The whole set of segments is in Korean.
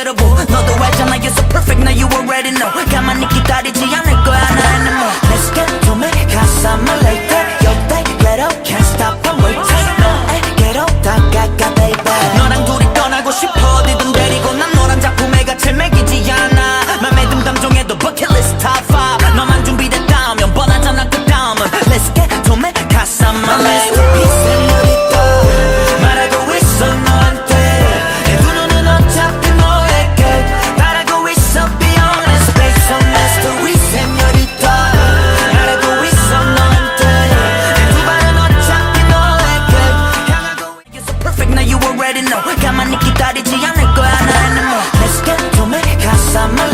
여러분 넌 already know 가만히 기다리지 않을 거야 나 anymore Let's get to me 가사만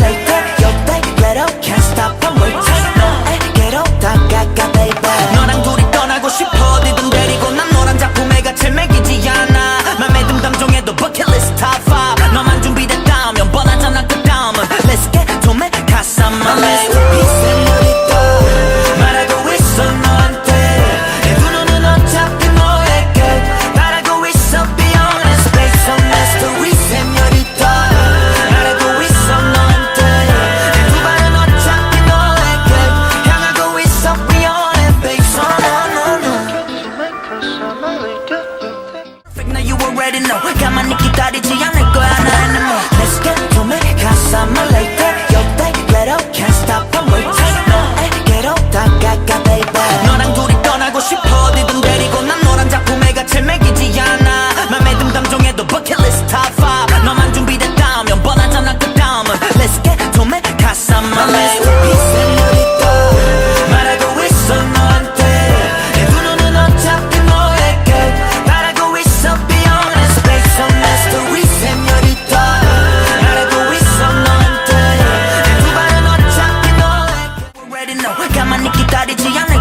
Daddy G and